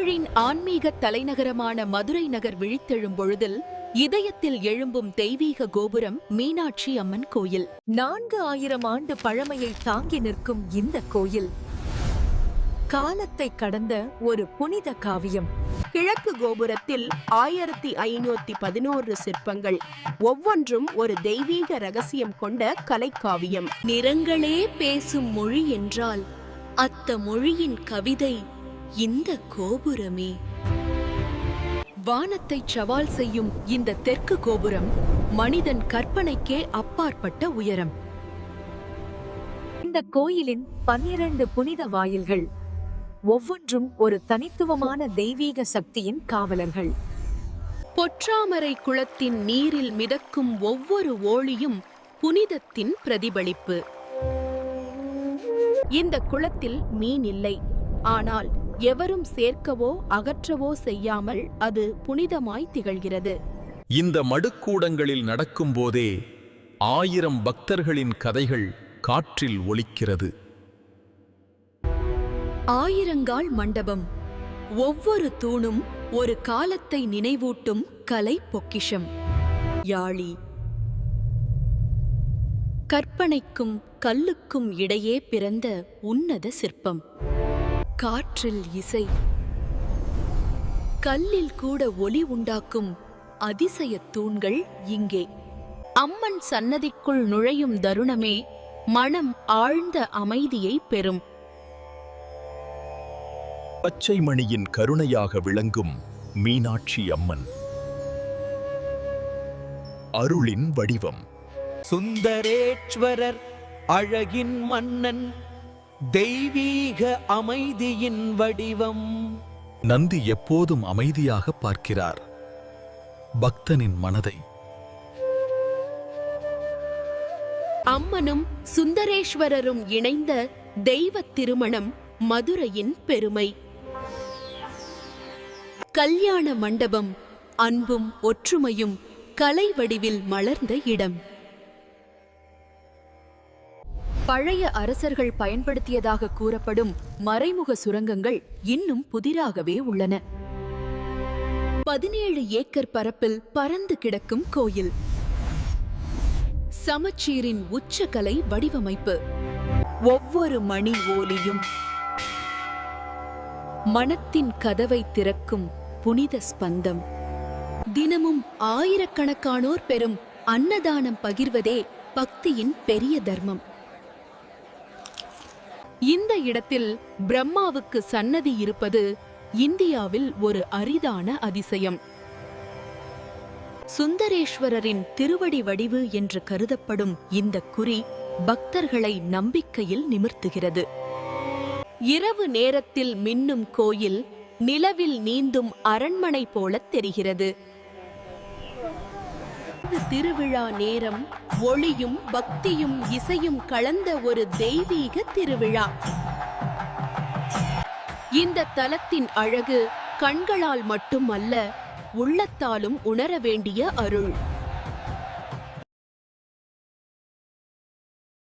தமிழின் ஆன்மீக தலைநகரமான மதுரை நகர் விழித்தெழும் பொழுதில் இதயத்தில் எழும்பும் தெய்வீக கோபுரம் மீனாட்சி அம்மன் கோயில். நான்கு ஆயிரம் ஆண்டு பழமையை தாங்கி நிற்கும் இந்த கோயில். காலத்தை கடந்த ஒரு புனித காவியம். கிழக்கு கோபுரத்தில் ஆயிரத்தி ஐநூத்தி பதினோரு சிற்பங்கள் ஒவ்வொன்றும் ஒரு தெய்வீக ரகசியம் கொண்ட கலைக்காவியம். நிறங்களே பேசும் மொழி என்றால் அத்த மொழியின் கவிதை இந்த கோபுரமே. வானத்தை சவால் செய்யும் இந்த தெற்கு கோபுரம் மனிதன் கற்பனைக்கே அப்பாற்பட்ட உயரம். இந்த கோயிலின் பன்னிரண்டு புனித வாயில்கள் ஒவ்வொன்றும் ஒரு தனித்துவமான தெய்வீக சக்தியின் காவலர்கள். பொற்றாமரை குளத்தின் நீரில் மிதக்கும் ஒவ்வொரு ஓளியும் புனிதத்தின் பிரதிபலிப்பு. இந்த குளத்தில் மீன் இல்லை ஆனால் எவரும் சேர்க்கவோ அகற்றவோ செய்யாமல் அது புனிதமாய் திகழ்கிறது. இந்த மடுக்கூடங்களில் நடக்கும்போதே ஆயிரம் பக்தர்களின் கதைகள் காற்றில் ஒலிக்கிறது. ஆயிரங்கால் மண்டபம். ஒவ்வொரு தூணும் ஒரு காலத்தை நினைவூட்டும் கலை பொக்கிஷம். யாழி. கற்பனைக்கும் கல்லுக்கும் இடையே பிறந்த உன்னத சிற்பம். காற்றில் இசை. கல்லில் கூட ஒலி உண்டாக்கும் அதிசயத் தூண்கள் இங்கே. அம்மன் சன்னதிக்குள் நுழையும் தருணமே மனம் ஆழ்ந்த அமைதியை பெறும். பச்சை மணியின் கருணையாக விளங்கும் மீனாட்சி அம்மன். அருளின் வடிவம். சுந்தரேஸ்வரர் அழகின் மன்னன் தெய்வீக அமைதியின் வடிவம். நந்தி எப்போதும் அமைதியாக பார்க்கிறார். பக்தனின் மனதை. அம்மனும் சுந்தரேஸ்வரரும் இணைந்த தெய்வ திருமணம் மதுரையின் பெருமை. கல்யாண மண்டபம் அன்பும் ஒற்றுமையும் கலை வடிவில் மலர்ந்த இடம். பழைய அரசர்கள் பயன்படுத்தியதாக கூறப்படும் மறைமுக சுரங்கங்கள் இன்னும் புதிராகவே உள்ளன. பதினேழு ஏக்கர் பரப்பில் பறந்து கிடக்கும் கோயில். சமச்சீரின் உச்சகலை வடிவமைப்பு. ஒவ்வொரு மணி ஓலியும் மனத்தின் கதவை திறக்கும் புனித ஸ்பந்தம். தினமும் ஆயிரக்கணக்கானோர் பெறும் அன்னதானம் பகிர்வதே பக்தியின் பெரிய தர்மம். இந்த இடத்தில் பிரம்மாவுக்கு சன்னதி இருப்பது இந்தியாவில் ஒரு அரிதான அதிசயம். சுந்தரேஸ்வரரின் திருவடி வடிவு என்று கருதப்படும் இந்த குறி பக்தர்களை நம்பிக்கையில் நிமிர்த்துகிறது. இரவு நேரத்தில் மின்னும் கோயில் நிலவில் நீந்தும் அரண்மனை போலத் தெரிகிறது. இது திருவிழா நேரம் ஒளியும் பக்தியும் இசையும் கலந்த ஒரு தெய்வீக திருவிழா. இந்த தலத்தின் அழகு கண்களால் மட்டுமல்ல உள்ளத்தாலும் உணர வேண்டிய அருள்.